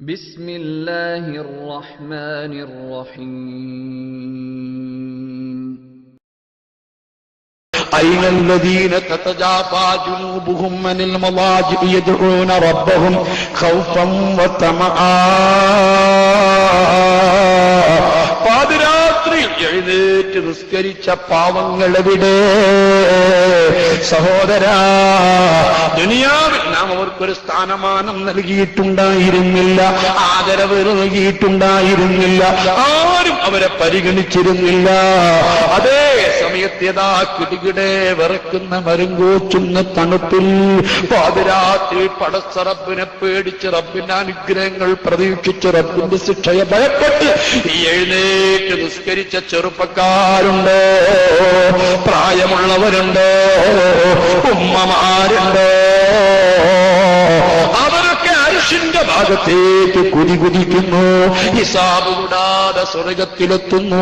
بسم الله الرحمن الرحيم أين الذين تتجافى جنوبهم عن المضاجع يدعون ربهم خوفا وطمعا പാതിരാത്രി എഴുന്നേറ്റ് നിസ്കരിച്ച പാവങ്ങളെവിടെ സഹോദരാ ദുനിയാവിൽ നാം അവർക്കൊരു സ്ഥാനമാനം നൽകിയിട്ടുണ്ടായിരുന്നില്ല. ആദരവ് നൽകിയിട്ടുണ്ടായിരുന്നില്ല. ആരും അവരെ പരിഗണിച്ചിരുന്നില്ല. അതേ സമയത്ത് ഏതാ കിടികിടെ വിറക്കുന്ന മരുങ്കോച്ചുന്ന തണുപ്പിൽ പാതിരാത്രി പടച്ച റബ്ബിനെ പേടിച്ച് റബ്ബിന്റെ അനുഗ്രഹങ്ങൾ പ്രതീക്ഷിച്ച് റബ്ബിന്റെ ശിക്ഷയെ ഭയപ്പെട്ട് എഴുന്നേറ്റ് നിസ്കരിച്ച ചെറുപ്പക്കാരുണ്ടോ? പ്രായമുള്ളവരുണ്ടോ? ഉമ്മമാരുണ്ടോ? അരിഷിന്റെ ഭാഗത്തേക്ക് കുതികുതിക്കുന്നു ഹിസാബ് കൂടാതെ സ്വർഗത്തിലെത്തുന്നു.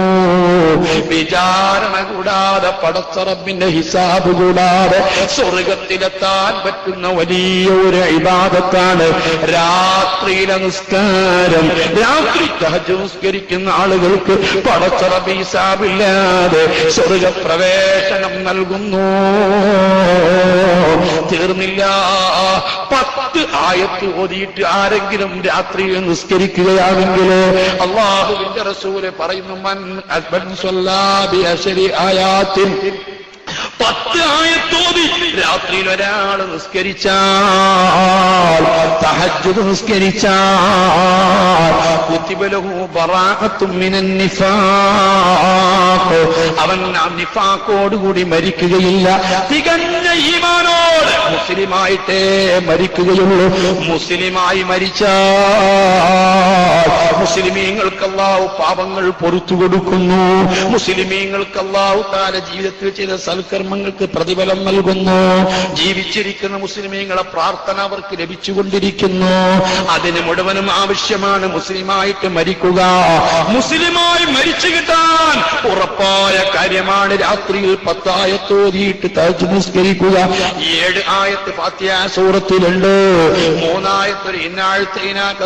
വിചാരണ കൂടാതെ പടച്ചറബിന്റെ ഹിസാബ് കൂടാതെ സ്വർഗത്തിലെത്താൻ പറ്റുന്ന വലിയ ഒരു ഇബാദത്താണ് രാത്രിയിലെ നിസ്കാരം. രാത്രി തഹജ് നിസ്കരിക്കുന്ന ആളുകൾക്ക് പടച്ചറബ് ഹിസാബില്ലാതെ സ്വർഗപ്രവേശനം നൽകുന്നു. തീർന്നില്ല. പത്ത് ആയത്ത് ഓതിയിട്ട് ആരെങ്കിലും രാത്രിയിൽ നിസ്കരിക്കുകയാണെങ്കിൽ അള്ളാഹുവിന്റെ റസൂൽ പറയുന്നു മൻ ആയാത്തിൻ. പത്ത് ആയത്തോതി രാത്രിയിൽ ഒരാൾ നിസ്കരിച്ചാൽ തഹജ്ജുദ് അവൻ നിഫാക്കോടുകൂടി മരിക്കുകയില്ല. തികഞ്ഞ ഈമാനോട് മുസ്ലിമായിട്ടേ മരിക്കുകയുള്ളൂ. മുസ്ലിമായി മരിച്ചാൽ മുസ്ലിമീങ്ങൾക്ക് അള്ളാഹു പാപങ്ങൾ പൊറത്തു കൊടുക്കുന്നു. മുസ്ലിമീങ്ങൾക്ക് അള്ളാഹു താല ജീവിതത്തിൽ ചെയ്ത സൽക്കർമ്മങ്ങൾക്ക് പ്രതിഫലം നൽകുന്നു. ജീവിച്ചിരിക്കുന്ന മുസ്ലിമീങ്ങളെ പ്രാർത്ഥന അവർക്ക് ലഭിച്ചുകൊണ്ടിരിക്കുന്നു. അതിന് മുഴുവനും ആവശ്യമാണ് മുസ്ലിമായിട്ട് മരിക്കുക. മുസ്ലിമായി മരിച്ചു കിട്ടാൻ ഉറപ്പായ കാര്യമാണ് രാത്രിയിൽ പത്തായത്തോതിയിട്ട് തഹജ് നിസ്കരിക്കുക. ഏഴ് ആയത്ത് പാത്തിയ സൂറത്തിലുണ്ട്. മൂന്നായത്തൊരു ഇന്നാഴ്ത്തയിനാക്ക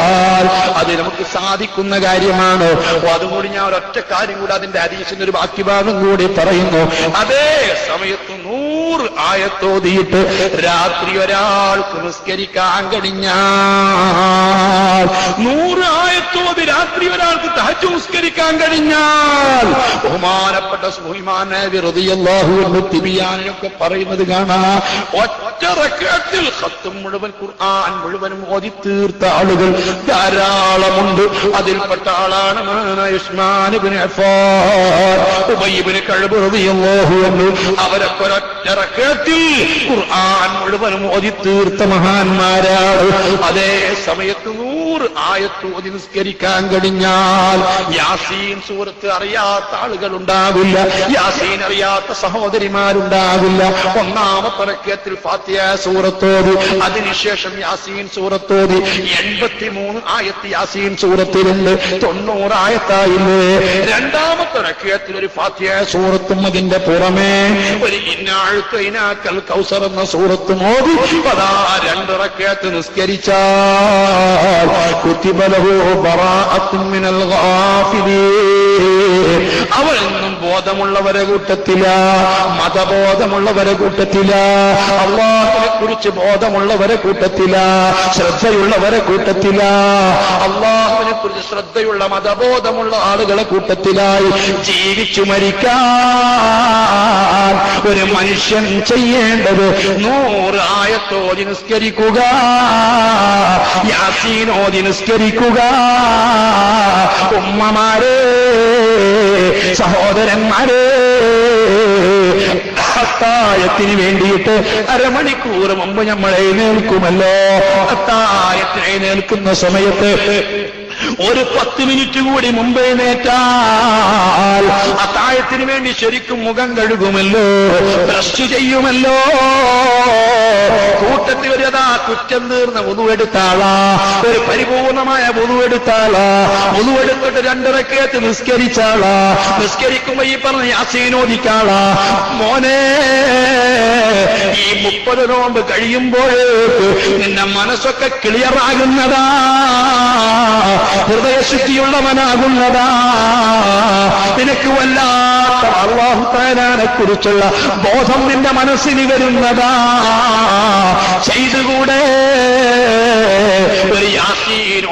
സൂറത്തോതിയാൽ അത് നമുക്ക് സാധിക്കുന്ന കാര്യമാണ്? അതുകൂടി ഞാൻ ഒരൊറ്റ കാര്യം കൂടി അതിന്റെ അരീശിന്റെ ഒരു ബാക്കി ഭാഗം കൂടി പറയുന്നു. അതേ സമയത്ത് നൂറ് ആയത്തോതിയിട്ട് രാത്രി ഒരാൾക്ക് നിസ്കരിക്കാൻ കഴിഞ്ഞാൽ നൂറ് ആയത്തോതി രാത്രി ഒരാൾക്ക് തഹച്ചു നിസ്കരിക്കാൻ കഴിഞ്ഞാൽ ബഹുമാനപ്പെട്ട സുഹിമാനെ വിറുതിയല്ലാഹു എന്ന് തിബിയാനൊക്കെ പറയുന്നത് കാണാ. ഒറ്റ റക്അത്തിൽ ഖത്തും മുഴുവൻ ഖുർആൻ മുഴുവനും ഓതി തീർത്ത ആളുകൾ ധാരാളമുണ്ട്. അതിൽപ്പെട്ട ആളാണ് അവരൊക്കെ ഒരൊറ്റ റക്അത്തിൽ ഖുർആൻ മുഴുവനും ഓതി തീർത്ത മഹാന്മാരാണ്. അതേ സമയത്ത് നൂറ് ആയത്ത് ഓതി നിസ്കരിക്കാൻ കഴിഞ്ഞാൽ യാസീൻ സൂറത്ത് അറിയാത്ത ആളുകൾ ഉണ്ടാവില്ല യാസീൻ അറിയാത്ത സഹോദരിമാരുണ്ടാവില്ല. ഒന്നാമത്തെ റക്യത്തിൽ ഫാത്തിയ സൂറത്തോതി അതിനുശേഷം യാസീൻ സൂറത്തോതി എൺപത്തിമൂന്ന് ആയത്ത് യാസീൻ സൂറത്തിലുണ്ട്. തൊണ്ണൂറ് ആയത്തായില്ലേ? രണ്ടാമത്തെ റക്യത്തിൽ ഒരു ഫാത്തിയ സൂറത്തും അതിന്റെ പുറമേ ഒരു ഇന്നാഴ്ത്ത ഇനാക്കൽ കൗസർ എന്ന സൂറത്തും ഓതി പതാ രണ്ട് റക്യത്ത് നിസ്കരിച്ചാൽ കുത്തിബലഹു من الغافلين. അവൾ എന്നും ബോധമുള്ളവരെ കൂട്ടത്തില മതബോധമുള്ളവരെ കൂട്ടത്തില അള്ളാഹിനെ കുറിച്ച് ബോധമുള്ളവരെ കൂട്ടത്തില ശ്രദ്ധയുള്ളവരെ കൂട്ടത്തില അള്ളാഹുവിനെ കുറിച്ച് ശ്രദ്ധയുള്ള മതബോധമുള്ള ആളുകളെ കൂട്ടത്തിലായി ജീവിച്ചു മരിക്കാൻ ഒരു മനുഷ്യൻ ചെയ്യേണ്ടത് നൂറായത്തോ നിസ്കരിക്കുക. നിസ്കരിക്കുക നിസ്കരിക്കുക. ഉമ്മമാരെ സഹോദരന്മാരെ അത്തായത്തിന് വേണ്ടിയിട്ട് അരമണിക്കൂർ മുമ്പ് നമ്മൾ എഴുന്നേൽക്കുമല്ലോ അത്തായത്തിന് എഴുന്നേൽക്കുന്ന സമയത്ത് ഒരു പത്ത് മിനിറ്റ് കൂടി മുമ്പേ നേറ്റാൽ അത്താഴത്തിന് വേണ്ടി ശരിക്കും മുഖം കഴുകുമല്ലോ ബ്രഷ് ചെയ്യുമല്ലോ. കൂട്ടത്തിൽ ഒരു അതാ കുറ്റം തീർന്ന മുതുവെടുത്താളാ ഒരു പരിപൂർണമായ മുതുവെടുത്താളാ മുതുവെടുത്തിട്ട് രണ്ടരക്കേത്ത് നിസ്കരിച്ചാളാ നിസ്കരിക്കുമ്പോ ഈ പറഞ്ഞ യാസീനോദിക്കാളാ മോനെ ഈ മുപ്പത് നോമ്പ് കഴിയുമ്പോൾ നിന്റെ മനസ്സൊക്കെ ക്ലിയർ ആകുന്നതാ. ഹൃദയശുദ്ധിയുള്ളവനാകുന്നതാ നിനക്ക് വല്ലാത്ത അള്ളാഹു താലാനെ കുറിച്ചുള്ള ബോധം നിന്റെ മനസ്സിന് വരുന്നതാ. ചെയ്തുകൂടെ? ഒരു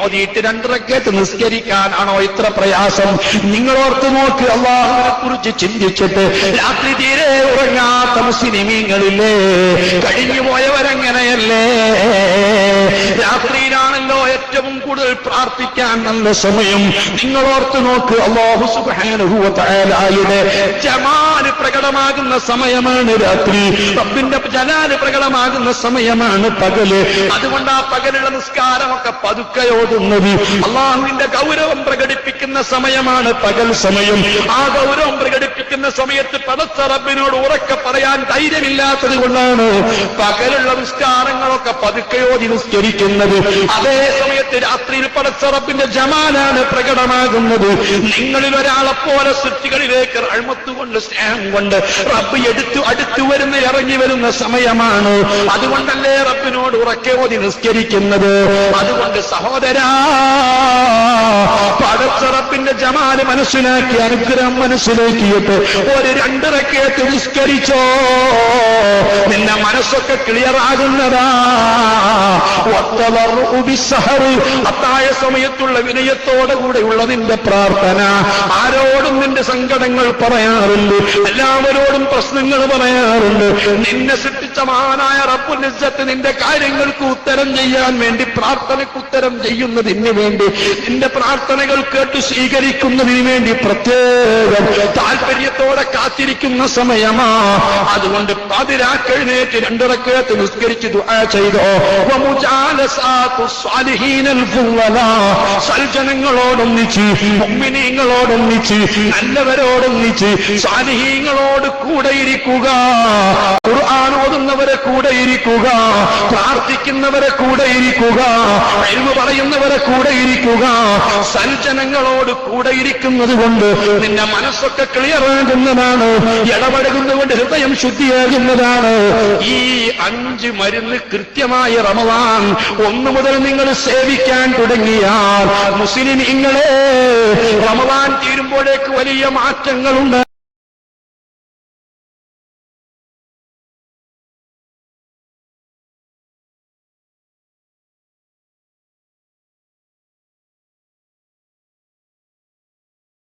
ഓതിയിട്ട് രണ്ടരക്കേറ്റ് നിസ്കരിക്കാനാണോ ഇത്ര പ്രയാസം? നിങ്ങളോർത്ത് നോക്കി നോക്ക് അള്ളാഹുവിനെ കുറിച്ച് ചിന്തിച്ചിട്ട് രാത്രി തീരെ ഉറങ്ങാത്ത മുസ്ലിമീങ്ങളില്ലേ? കഴിഞ്ഞു പോയവരങ്ങനെയല്ലേ രാത്രിയിലാണല്ലോ ഏറ്റവും കൂടുതൽ പ്രാർത്ഥിക്കാൻ നല്ല സമയം. നിങ്ങൾ ഓർത്ത് നോക്ക് അള്ളാഹു സുബാനുഭൂത്തായാലയുടെ ജമാൽ പ്രകടമാകുന്ന സമയമാണ് രാത്രി. റബ്ബിന്റെ ജലാൽ പ്രകടമാകുന്ന സമയമാണ് പകൽ. അതുകൊണ്ട് ആ പകലുള്ള നിസ്കാരമൊക്കെ പതുക്കയോടുന്നത് അള്ളാഹുവിന്റെ ഗൗരവം പ്രകടിപ്പിക്കുന്ന സമയമാണ് പകൽ സമയം. ആ ഗൗരവം പ്രകടിപ്പിക്കുന്ന സമയത്ത് പടച്ച റബ്ബിനോട് ഉറക്കെ പറയാൻ ധൈര്യമില്ലാത്തത് കൊണ്ടാണ് പകലുള്ള നിസ്കാരങ്ങളൊക്കെ പതുക്കയോതി നിസ്കരിക്കുന്നത്. അതേ സമയത്ത് രാത്രിയിൽ പടച്ച റബ്ബിന്റെ ജമാലാണ് പ്രകടമാകുന്നത്. നിങ്ങളിൽ ഒരാളെ പോലെ സൃഷ്ടികളിലേക്ക് അഴിമത്തുകൊണ്ട് സ്നേഹം കൊണ്ട് റബ്ബ് എടുത്തു അടുത്തു വരുന്ന ഇറങ്ങി വരുന്ന സമയമാണ്. അതുകൊണ്ടല്ലേ റബ്ബിനോട് ഉറക്കെ ഓതി നിസ്കരിക്കുന്നത്? അതുകൊണ്ട് സഹോദരാ പടച്ച റബ്ബിന്റെ ജമാൽ മനസ്സിലാക്കി അനുഗ്രഹം മനസ്സിലാക്കിയിട്ട് ഒരു രണ്ടിറക്കേറ്റ് നിസ്കരിച്ചോ. നിന്റെ മനസ്സൊക്കെ ക്ലിയർ ആകുന്നതാ. അത്തായ സമയത്തുള്ള വിനയത്തോടെ കൂടെയുള്ള നിന്റെ പ്രാർത്ഥന. ആരോടും നിന്റെ സങ്കടങ്ങൾ പറയാറുണ്ട് എല്ലാവരോടും പ്രശ്നങ്ങൾ പറയാറുണ്ട്. നിന്നെ സൃഷ്ടിച്ച മഹാനായ റബ്ബുനിസത്ത് നിന്റെ കാര്യങ്ങൾക്ക് ഉത്തരം ചെയ്യാൻ വേണ്ടി പ്രാർത്ഥനയ്ക്ക് ഉത്തരം ചെയ്യുന്നതിന് വേണ്ടി നിന്റെ പ്രാർത്ഥനകൾ കേട്ട് സ്വീകരിക്കുന്നതിന് വേണ്ടി പ്രത്യേകം താല്പര്യത്തോടെ കാത്തിരിക്കുന്ന സമയമാ? അതുകൊണ്ട് പതിരാക്കെഴുന്നേറ്റ് രണ്ടിറക്കേത്ത് നിസ്കരിച്ച് ചെയ്തോ. സൽജനങ്ങളോടൊന്നിച്ച് മുഅ്മിനീങ്ങളോടൊന്നിച്ച് നല്ലവരോടൊന്നിച്ച് സ്വാലിഹീങ്ങളോട് കൂടെ ഇരിക്കുക ഓതുന്നവരെ കൂടെ ഇരിക്കുക പ്രാർത്ഥിക്കുന്നവരെ കൂടെ ഇരിക്കുക കഴിവ് പറയുന്നവരെ കൂടെ ഇരിക്കുക സൽജനങ്ങളോട് കൂടെ ഇരിക്കുന്നത് കൊണ്ട് നിന്റെ മനസ്സൊക്കെ ക്ലിയർ ആകുന്നതാണ് ഇടപഴകുന്നതുകൊണ്ട് ഹൃദയം ശുദ്ധിയാകുന്നതാണ്. ഈ അഞ്ച് മരുന്ന് കൃത്യമായി റമവാൻ ഒന്നു മുതൽ നിങ്ങൾ സേവിക്കാൻ തുടങ്ങിയാൽ മുസ്ലിം ഇങ്ങളെ റമവാൻ തീരുമ്പോഴേക്ക് വലിയ മാറ്റങ്ങളുണ്ട്.